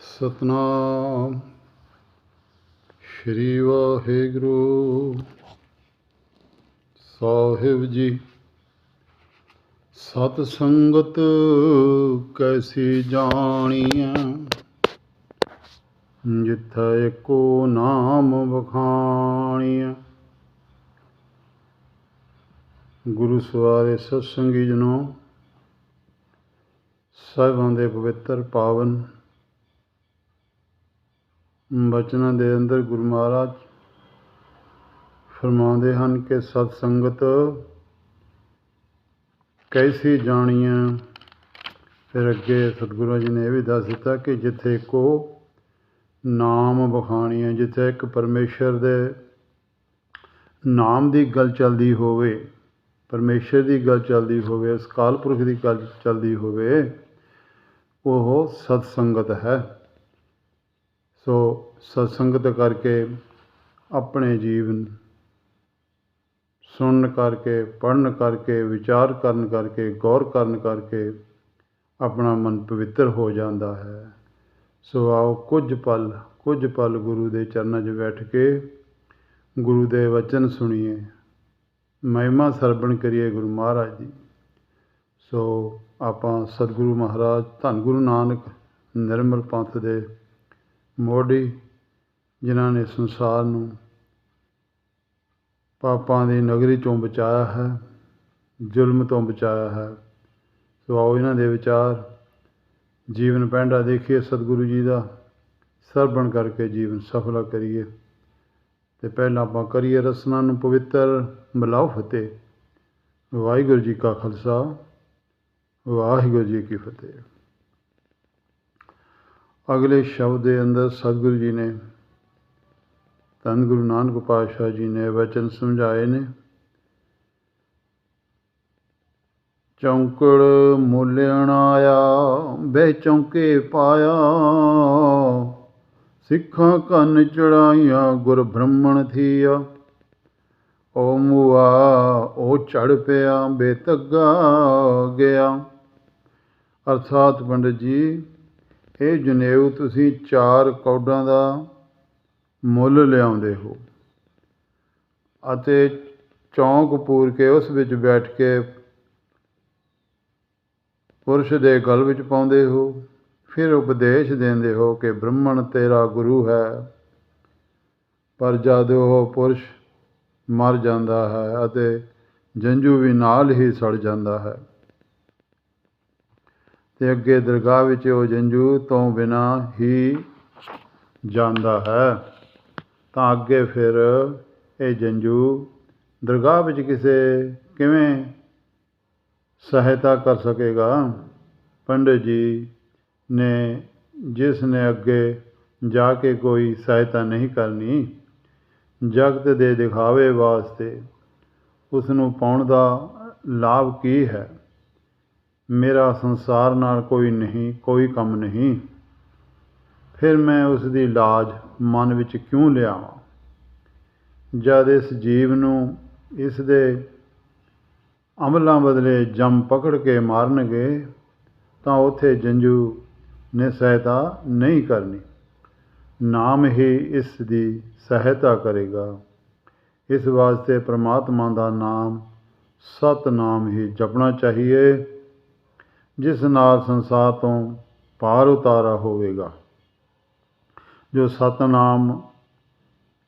ਸਤਨਾਮ। ਸ਼੍ਰੀ ਵਾਹਿਗੁਰੂ। ਸਾਹਿਬ ਜੀ, ਸਤ ਸੰਗਤ ਕੈਸੀ ਜਾਣੀਐ? ਜਿੱਥੈ ਏਕੋ ਨਾਮ ਵਖਾਣੀਐ। ਗੁਰੂ ਸਵਾਰੇ ਸਤਸੰਗੀ ਜਨੋ ਸਾਹਿਬਾਂ ਦੇ ਪਵਿੱਤਰ ਪਾਵਨ ਬਚਨਾਂ ਦੇ ਅੰਦਰ ਗੁਰੂ ਮਹਾਰਾਜ ਫਰਮਾਉਂਦੇ ਹਨ ਕਿ ਸਤ ਸੰਗਤ ਕੈਸੀ ਜਾਣੀਆਂ ਫਿਰ ਅੱਗੇ ਸਤਿਗੁਰੂ ਜੀ ਨੇ ਇਹ ਵੀ ਦੱਸ ਦਿੱਤਾ ਕਿ ਜਿੱਥੇ ਕੋ ਨਾਮ ਬਖਾਣੀਆਂ ਜਿੱਥੇ ਇੱਕ ਪਰਮੇਸ਼ਰ ਦੇ ਨਾਮ ਦੀ ਗੱਲ ਚੱਲਦੀ ਹੋਵੇ, ਪਰਮੇਸ਼ਰ ਦੀ ਗੱਲ ਚੱਲਦੀ ਹੋਵੇ ਉਸ ਪੁਰਖ ਦੀ ਗੱਲ ਚੱਲਦੀ ਹੋਵੇ ਉਹ ਸਤਸੰਗਤ ਹੈ। ਸੋ ਸਤਸੰਗਤ ਕਰਕੇ ਆਪਣੇ ਜੀਵਨ ਸੁਣਨ ਕਰਕੇ ਪੜਨ ਕਰਕੇ, ਵਿਚਾਰ ਕਰਨ ਕਰਕੇ, ਗੌਰ ਕਰਨ ਕਰਕੇ ਆਪਣਾ ਮਨ ਪਵਿੱਤਰ ਹੋ ਜਾਂਦਾ ਹੈ। ਸੋ ਆਓ ਕੁਝ ਪਲ ਕੁਝ ਪਲ ਗੁਰੂ ਦੇ ਚਰਨਾਂ 'ਚ ਬੈਠ ਕੇ ਗੁਰੂ ਦੇ ਵਚਨ ਸੁਣੀਏ। ਮਹਿਮਾ ਸਰਵਣ ਕਰੀਏ ਗੁਰੂ ਮਹਾਰਾਜ ਦੀ ਸੋ ਆਪਾਂ ਸਤਿਗੁਰੂ ਮਹਾਰਾਜ, ਧੰਨ ਗੁਰੂ ਨਾਨਕ, ਨਿਰਮਲ ਪੰਥ ਦੇ ਮੋਢੀ, ਜਿਨ੍ਹਾਂ ਨੇ ਸੰਸਾਰ ਨੂੰ ਪਾਪਾਂ ਦੀ ਨਗਰੀ ਤੋਂ ਬਚਾਇਆ ਹੈ, ਜ਼ੁਲਮ ਤੋਂ ਬਚਾਇਆ ਹੈ। ਸੋ ਆਓ ਇਹਨਾਂ ਦੇ ਵਿਚਾਰ, ਜੀਵਨ ਪੈਂਡਾ ਦੇਖੀਏ, ਸਤਿਗੁਰੂ ਜੀ ਦਾ ਸਰਵਣ ਕਰਕੇ ਜੀਵਨ ਸਫਲਾ ਕਰੀਏ। ਤੇ ਪਹਿਲਾਂ ਆਪਾਂ ਕਰੀਏ ਰਸਨਾ ਨੂੰ ਪਵਿੱਤਰ ਮਿਲਾਓ ਫਤਿਹ। ਵਾਹਿਗੁਰੂ ਜੀ ਕਾ ਖਾਲਸਾ। ਵਾਹਿਗੁਰੂ ਜੀ ਕੀ ਫਤਿਹ। ਅਗਲੇ ਸ਼ਬਦ ਦੇ ਅੰਦਰ ਸਤਿਗੁਰੂ ਜੀ ਨੇ ਧੰਨ ਗੁਰੂ ਨਾਨਕ ਪਾਤਸ਼ਾਹ ਜੀ ਨੇ ਵਚਨ ਸਮਝਾਏ ਨੇ। ਚੌਂਕੜ ਮੁੱਲਣ ਆਇਆ, ਬਹਿ ਚੌਂਕੇ ਪਾਇਆ। ਸਿੱਖਾਂ ਕੰਨ ਚੜਾਈਆਂ, ਗੁਰ ਬ੍ਰਹਮਣ ਥੀਆ। ਓ ਮੁਆ ਉਹ ਚੜ ਪਿਆ, ਬੇਤੱਗਾ ਗਿਆ। ਅਰਥਾਤ ਪੰਡਿਤ ਜੀ ਇਹ ਜਨੇਊ, ਤੁਸੀਂ ਚਾਰ ਕੌਡਾਂ ਦਾ ਮੁੱਲ ਲਿਆਉਂਦੇ ਹੋ ਅਤੇ ਚੌਂਕ ਪੂਰ ਕੇ ਉਸ ਵਿੱਚ ਬੈਠ ਕੇ ਪੁਰਸ਼ ਦੇ ਗਲ ਵਿੱਚ ਪਾਉਂਦੇ ਹੋ, ਫਿਰ ਉਪਦੇਸ਼ ਦਿੰਦੇ ਹੋ ਕਿ ਬ੍ਰਹਮਣ ਤੇਰਾ ਗੁਰੂ ਹੈ, ਪਰ ਜਦ ਉਹ ਪੁਰਸ਼ ਮਰ ਜਾਂਦਾ ਹੈ ਅਤੇ ਜੰਜੂ ਵੀ ਨਾਲ ਹੀ ਸੜ ਜਾਂਦਾ ਹੈ। ਤੇ ਅੱਗੇ ਦਰਗਾਹ ਵਿੱਚ ਉਹ ਜੰਜੂ ਤੋਂ ਬਿਨਾ ਹੀ ਜਾਂਦਾ ਹੈ। ਤਾਂ ਅੱਗੇ ਫਿਰ ਇਹ ਜੰਜੂ ਦਰਗਾਹ ਵਿੱਚ ਕਿਸੇ ਕਿਵੇਂ ਸਹਾਇਤਾ ਕਰ ਸਕੇਗਾ? ਪੰਡਿਤ ਜੀ ਨੇ ਜਿਸ ਨੇ ਅੱਗੇ ਜਾ ਕੇ ਕੋਈ ਸਹਾਇਤਾ ਨਹੀਂ ਕਰਨੀ, ਜਗਤ ਦੇ ਦਿਖਾਵੇ ਵਾਸਤੇ ਉਸ ਨੂੰ ਪਾਉਣ ਦਾ ਲਾਭ ਕੀ ਹੈ? ਮੇਰਾ ਸੰਸਾਰ ਨਾਲ ਕੋਈ ਨਹੀਂ, ਕੋਈ ਕੰਮ ਨਹੀਂ। ਫਿਰ ਮੈਂ ਉਸ ਦੀ ਲਾਜ ਮਨ ਵਿੱਚ ਕਿਉਂ ਲਿਆਵਾਂ? ਜਦ ਇਸ ਜੀਵ ਨੂੰ ਇਸ ਦੇ ਅਮਲਾਂ ਬਦਲੇ ਜੰਮ ਪਕੜ ਕੇ ਮਾਰਨਗੇ, ਤਾਂ ਉਥੇ ਜੰਜੂ ਨੇ ਸਹਾਇਤਾ ਨਹੀਂ ਕਰਨੀ। ਨਾਮ ਹੀ ਇਸ ਦੀ ਸਹਾਇਤਾ ਕਰੇਗਾ। ਇਸ ਵਾਸਤੇ ਪ੍ਰਮਾਤਮਾ ਦਾ ਨਾਮ ਸਤ ਨਾਮ ਹੀ ਜਪਣਾ ਚਾਹੀਏ। ਜਿਸ ਨਾਲ ਸੰਸਾਰ ਤੋਂ ਪਾਰ ਉਤਾਰਾ ਹੋਵੇਗਾ। ਜੋ ਸਤਨਾਮ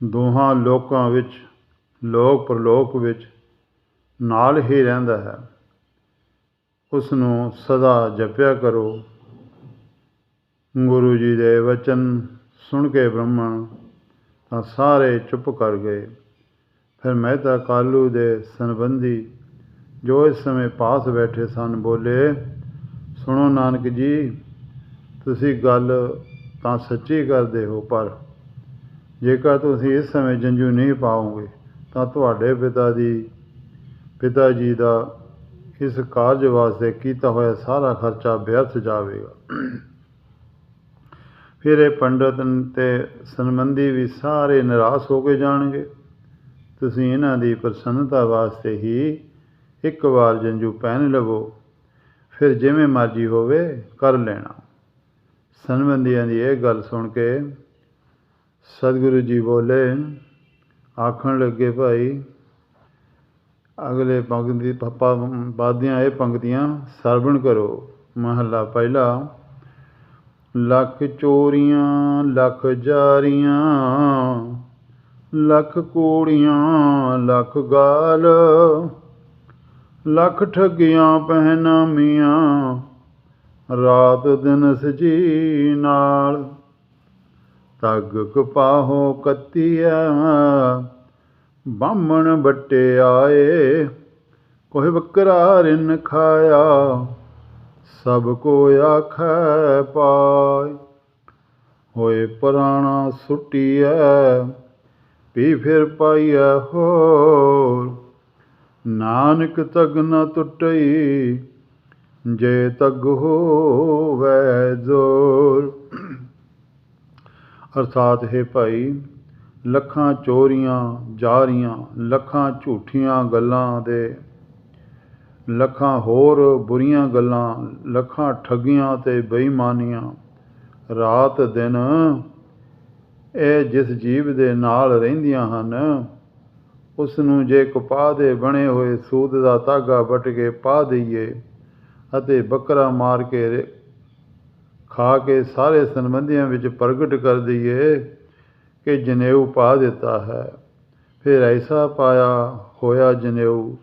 ਦੋਹਾਂ ਲੋਕਾਂ ਵਿੱਚ, ਲੋਕ ਪ੍ਰਲੋਕ ਵਿੱਚ ਨਾਲ ਹੀ ਰਹਿੰਦਾ ਹੈ ਉਸ ਨੂੰ ਸਦਾ ਜਪਿਆ ਕਰੋ। ਗੁਰੂ ਜੀ ਦੇ ਵਚਨ ਸੁਣ ਕੇ ਬ੍ਰਹਮਣ ਤਾਂ ਸਾਰੇ ਚੁੱਪ ਕਰ ਗਏ। ਫਿਰ ਮਹਿਤਾ ਕਾਲੂ ਦੇ ਸੰਬੰਧੀ ਜੋ ਇਸ ਸਮੇਂ ਪਾਸ ਬੈਠੇ ਸਨ, ਬੋਲੇ ਸੁਣੋ ਨਾਨਕ ਜੀ, ਤੁਸੀਂ ਗੱਲ ਤਾਂ ਸੱਚੀ ਕਰਦੇ ਹੋ, ਪਰ ਜੇਕਰ ਤੁਸੀਂ ਇਸ ਸਮੇਂ ਜੰਜੂ ਨਹੀਂ ਪਾਓਗੇ, ਤਾਂ ਤੁਹਾਡੇ ਪਿਤਾ ਦੀ, ਪਿਤਾ ਜੀ ਦਾ ਇਸ ਕਾਰਜ ਵਾਸਤੇ ਕੀਤਾ ਹੋਇਆ ਸਾਰਾ ਖਰਚਾ ਵਿਅਰਥ ਜਾਵੇਗਾ। ਫਿਰ ਇਹ ਪੰਡਤ ਤੇ ਸੰਬੰਧੀ ਵੀ ਸਾਰੇ ਨਿਰਾਸ਼ ਹੋ ਕੇ ਜਾਣਗੇ। ਤੁਸੀਂ ਇਹਨਾਂ ਦੀ ਪ੍ਰਸੰਨਤਾ ਵਾਸਤੇ ਹੀ ਇੱਕ ਵਾਰ ਜੰਜੂ ਪਹਿਨ ਲਵੋ। ਫਿਰ ਜਿਵੇਂ ਮਰਜ਼ੀ ਹੋਵੇ ਕਰ ਲੈਣਾ। ਸੰਬੰਧੀਆਂ ਦੀ ਇਹ ਗੱਲ ਸੁਣ ਕੇ ਸਤਿਗੁਰੂ ਜੀ ਬੋਲੇ, ਆਖਣ ਲੱਗੇ, ਭਾਈ, ਅਗਲੇ ਪੰਕਤੀ ਪਪਾ ਬਾਦੀਆਂ ਇਹ ਪੰਕਤੀਆਂ ਸਰਵਣ ਕਰੋ। ਮਹੱਲਾ ਪਹਿਲਾ, ਲੱਖ ਚੋਰੀਆਂ, ਲੱਖ ਜਾਰੀਆਂ, ਲੱਖ ਕੂੜੀਆਂ, ਲੱਖ ਗਾਲ ਲੱਖ ਠੱਗੀਆਂ ਪਹਿਨਾਮੀਆਂ, ਰਾਤ ਦਿਨ ਸਜੀ ਨਾਲ। ਤੱਗ ਕਪਾਹੋ ਕੱਤੀਆ ਬਾਹਮਣ ਬੱਟੇ ਆਏ ਕੋਹ ਬੱਕਰਾ ਰਿਨ ਖਾਇਆ, ਸਭ ਕੋ ਆਖੈ ਪਾਇ ਹੋਏ ਪੁਰਾਣਾ ਸੁਟੀਐ ਪੀ ਫਿਰ ਪਾਈਐ ਹੋਰ। ਨਾਨਕ ਤਗ ਨ ਟੁੱਟਈ ਜੇ ਤਗ ਹੋਵੈ ਜ਼ੋਰ। ਅਰਥਾਤ ਹੈ ਭਾਈ, ਲੱਖਾਂ ਚੋਰੀਆਂ ਜਾਰੀਆਂ, ਲੱਖਾਂ ਝੂਠੀਆਂ ਗੱਲਾਂ ਦੇ, ਲੱਖਾਂ ਹੋਰ ਬੁਰੀਆਂ ਗੱਲਾਂ, ਲੱਖਾਂ ਠੱਗੀਆਂ ਤੇ ਬੇਈਮਾਨੀਆਂ। ਰਾਤ ਦਿਨ ਇਹ ਜਿਸ ਜੀਵ ਦੇ ਨਾਲ ਰਹਿੰਦੀਆਂ ਹਨ ਉਸ ਨੂੰ ਜੇ ਕਪਾਹ ਦੇ ਬਣੇ ਹੋਏ ਸੂਦ ਦਾ ਧਾਗਾ ਵੱਟ ਕੇ ਪਾ ਦਈਏ ਅਤੇ ਬੱਕਰਾ ਮਾਰ ਕੇ ਖਾ ਕੇ ਸਾਰੇ ਸੰਬੰਧੀਆਂ ਵਿੱਚ ਪ੍ਰਗਟ ਕਰ ਦਈਏ ਕਿ ਜਨੇਊ ਪਾ ਦਿੱਤਾ ਹੈ। ਫਿਰ ਐਸਾ ਪਾਇਆ ਹੋਇਆ ਜਨੇਊ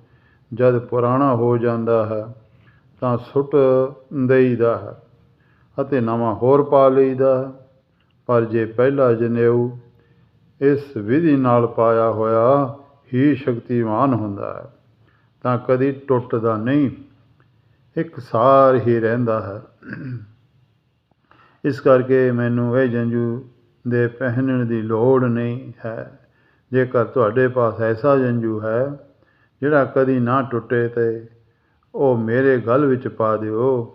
ਜਦ ਪੁਰਾਣਾ ਹੋ ਜਾਂਦਾ ਹੈ ਤਾਂ ਸੁੱਟ ਦੇਈਦਾ ਹੈ ਅਤੇ ਨਵਾਂ ਹੋਰ ਪਾ ਲਈਦਾ ਹੈ। ਪਰ ਜੇ ਪਹਿਲਾ ਜਨੇਊ ਇਸ ਵਿਧੀ ਨਾਲ ਪਾਇਆ ਹੋਇਆ ਹੀ ਸ਼ਕਤੀਮਾਨ ਹੁੰਦਾ ਹੈ, ਤਾਂ ਕਦੀ ਟੁੱਟਦਾ ਨਹੀਂ। ਇੱਕ ਸਾਰ ਹੀ ਰਹਿੰਦਾ ਹੈ। ਇਸ ਕਰਕੇ ਮੈਨੂੰ ਇਹ ਜੰਜੂ ਦੇ ਪਹਿਨਣ ਦੀ ਲੋੜ ਨਹੀਂ ਹੈ। ਜੇਕਰ ਤੁਹਾਡੇ ਪਾਸ ਐਸਾ ਜੰਜੂ ਹੈ, ਜਿਹੜਾ ਕਦੀ ਨਾ ਟੁੱਟੇ ਤੇ ਉਹ ਮੇਰੇ ਗਲ ਵਿੱਚ ਪਾ ਦਿਓ।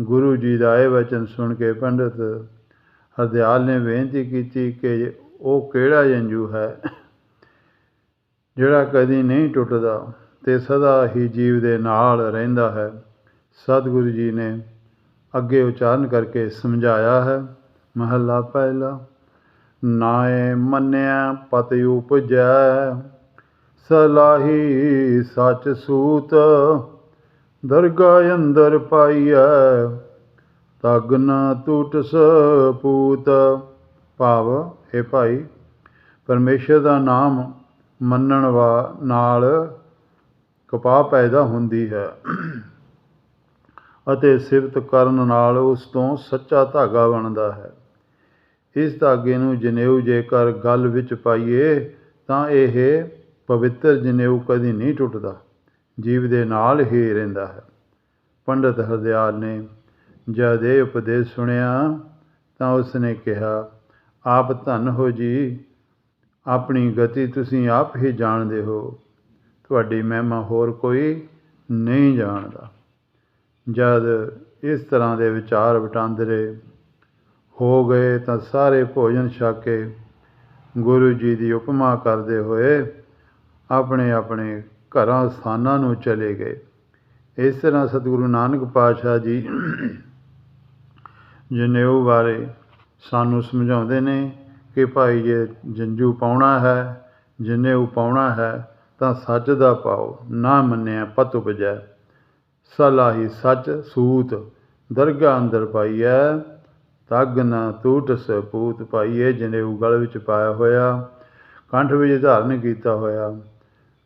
ਗੁਰੂ ਜੀ ਦਾ ਇਹ ਵਚਨ ਸੁਣ ਕੇ ਪੰਡਤ ਹਰਦਿਆਲ ਨੇ ਬੇਨਤੀ ਕੀਤੀ ਕਿ ਉਹ ਕਿਹੜਾ ਜੰਜੂ ਹੈ? ਜਿਹੜਾ ਕਦੀ ਨਹੀਂ ਟੁੱਟਦਾ ਤੇ ਸਦਾ ਹੀ ਜੀਵ ਦੇ ਨਾਲ ਰਹਿੰਦਾ ਹੈ, ਸਤਿਗੁਰੂ ਜੀ ਨੇ ਅੱਗੇ ਉਚਾਰਨ ਕਰਕੇ ਸਮਝਾਇਆ ਹੈ, ਮਹੱਲਾ ਪਹਿਲਾ, ਨਾਏ ਮੰਨਿਆ ਪਤ ਉਪਜੈ, ਸਲਾਹੀ ਸੱਚ ਸੂਤ ਦਰਗਾ ਅੰਦਰ ਪਾਈਐ, ਤਗ ਨਾ ਟੂਟ ਸਪੂਤ। ਭਾਵ, ਹੈ ਭਾਈ, ਪਰਮੇਸ਼ਰ ਦਾ ਨਾਮ ਮੰਨਣ ਵਾ ਨਾਲ ਕਪਾਹ ਪੈਦਾ ਹੁੰਦੀ ਹੈ ਅਤੇ ਸਿਫਤ ਕਰਨ ਨਾਲ ਉਸ ਤੋਂ ਸੱਚਾ ਧਾਗਾ ਬਣਦਾ ਹੈ। ਇਸ ਧਾਗੇ ਨੂੰ ਜਨੇਊ ਜੇਕਰ ਗਲ ਵਿੱਚ ਪਾਈਏ, ਤਾਂ ਇਹ ਪਵਿੱਤਰ ਜਨੇਊ ਕਦੀ ਨਹੀਂ ਟੁੱਟਦਾ, ਜੀਵ ਦੇ ਨਾਲ ਹੀ ਰਹਿੰਦਾ ਹੈ। ਪੰਡਤ ਹਰਦਿਆਲ ਨੇ ਜਦ ਇਹ ਉਪਦੇਸ਼ ਸੁਣਿਆ, ਤਾਂ ਉਸ ਨੇ ਕਿਹਾ, ਆਪ ਧੰਨ ਹੋ ਜੀ ਆਪਣੀ ਗਤੀ ਤੁਸੀਂ ਆਪ ਹੀ ਜਾਣਦੇ ਹੋ। ਤੁਹਾਡੀ ਮਹਿਮਾ ਹੋਰ ਕੋਈ ਨਹੀਂ ਜਾਣਦਾ। ਜਦ ਇਸ ਤਰ੍ਹਾਂ ਦੇ ਵਿਚਾਰ ਵਟਾਂਦਰੇ ਹੋ ਗਏ ਤਾਂ ਸਾਰੇ ਭੋਜਨ ਛਕ ਕੇ ਗੁਰੂ ਜੀ ਦੀ ਉਪਮਾ ਕਰਦੇ ਹੋਏ ਆਪਣੇ ਆਪਣੇ ਘਰਾਂ ਸਥਾਨਾਂ ਨੂੰ ਚਲੇ ਗਏ। ਇਸ ਤਰ੍ਹਾਂ ਸਤਿਗੁਰੂ ਨਾਨਕ ਪਾਤਸ਼ਾਹ ਜੀ ਜਨੇਊ ਬਾਰੇ ਸਾਨੂੰ ਸਮਝਾਉਂਦੇ ਨੇ ਕਿ ਭਾਈ ਜੇ ਜੰਜੂ ਪਾਉਣਾ ਹੈ ਜਨੇਊ ਪਾਉਣਾ ਹੈ, ਤਾਂ ਸੱਚ ਦਾ ਪਾਓ, ਨਾ ਮੰਨਿਆ ਪਤ ਉਪਜੈ। ਸਲਾਹੀ ਸੱਚ ਸੂਤ ਦਰਗਾ ਅੰਦਰ ਪਾਈਐ, ਤਗ ਨਾ ਟੂਟ ਸਪੂਤ ਪਾਈਏ ਜਨੇਊ ਗਲ ਵਿੱਚ ਪਾਇਆ ਹੋਇਆ, ਕੰਠ ਵਿੱਚ ਧਾਰਨ ਕੀਤਾ ਹੋਇਆ।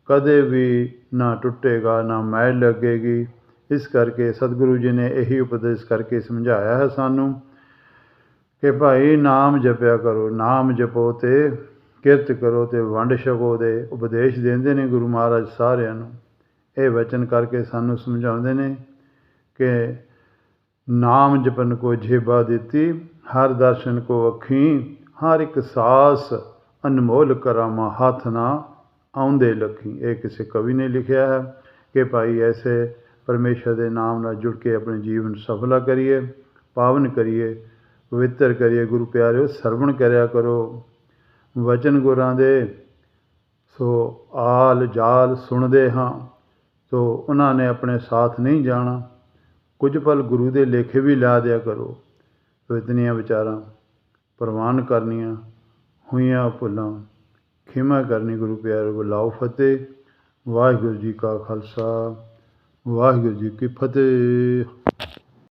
ਕਦੇ ਵੀ ਨਾ ਟੁੱਟੇਗਾ, ਨਾ ਮੈਲ ਲੱਗੇਗੀ। ਇਸ ਕਰਕੇ ਸਤਿਗੁਰੂ ਜੀ ਨੇ ਇਹੀ ਉਪਦੇਸ਼ ਕਰਕੇ ਸਮਝਾਇਆ ਹੈ ਸਾਨੂੰ। ਕਿ ਭਾਈ ਨਾਮ ਜਪਿਆ ਕਰੋ, ਨਾਮ ਜਪੋ ਤੇ ਕਿਰਤ ਕਰੋ ਤੇ ਵੰਡ ਛਕੋ ਦੇ ਉਪਦੇਸ਼ ਦਿੰਦੇ ਨੇ ਗੁਰੂ ਮਹਾਰਾਜ ਸਾਰਿਆਂ ਨੂੰ। ਇਹ ਵਚਨ ਕਰਕੇ ਸਾਨੂੰ ਸਮਝਾਉਂਦੇ ਨੇ ਕਿ ਨਾਮ ਜਪਨ ਕੋ ਜੇਬਾ ਦਿੱਤੀ, ਹਰ ਦਰਸ਼ਨ ਕੋ ਅੱਖੀ, ਹਰ ਇੱਕ ਸਾਸ ਅਨਮੋਲ ਕਰਾਮਾ ਹੱਥ ਨਾ ਆਉਂਦੇ ਲਖੀ। ਇਹ ਕਿਸੇ ਕਵੀ ਨੇ ਲਿਖਿਆ ਹੈ ਕਿ ਭਾਈ ਐਸੇ ਪਰਮੇਸ਼ਰ ਦੇ ਨਾਮ ਨਾਲ ਜੁੜ ਕੇ ਆਪਣੇ ਜੀਵਨ ਸਫਲਾ ਕਰੀਏ, ਪਾਵਨ ਕਰੀਏ ਪਵਿੱਤਰ ਕਰੀਏ ਗੁਰੂ ਪਿਆਰਿਓ, ਸਰਵਣ ਕਰਿਆ ਕਰੋ। ਵਚਨ ਗੁਰਾਂ ਦੇ, ਸੋ ਆਲ ਜਾਲ ਸੁਣਦੇ ਹਾਂ, ਸੋ ਉਹਨਾਂ ਨੇ ਆਪਣੇ ਸਾਥ ਨਹੀਂ ਜਾਣਾ। ਕੁਝ ਪਲ ਗੁਰੂ ਦੇ ਲੇਖੇ ਵੀ ਲਾ ਦਿਆ ਕਰੋ। ਸੋ ਇਤਨੀਆਂ ਵਿਚਾਰਾਂ ਪ੍ਰਵਾਨ ਕਰਨੀਆਂ ਹੋਈਆਂ ਭੁੱਲਾਂ। ਖਿਮਾ ਕਰਨੀ ਗੁਰੂ ਪਿਆਰੇ ਬੁਲਾਓ ਫਤਿਹ। ਵਾਹਿਗੁਰੂ ਜੀ ਕਾ ਖਾਲਸਾ, ਵਾਹਿਗੁਰੂ ਜੀ ਕੀ ਫਤਿਹ।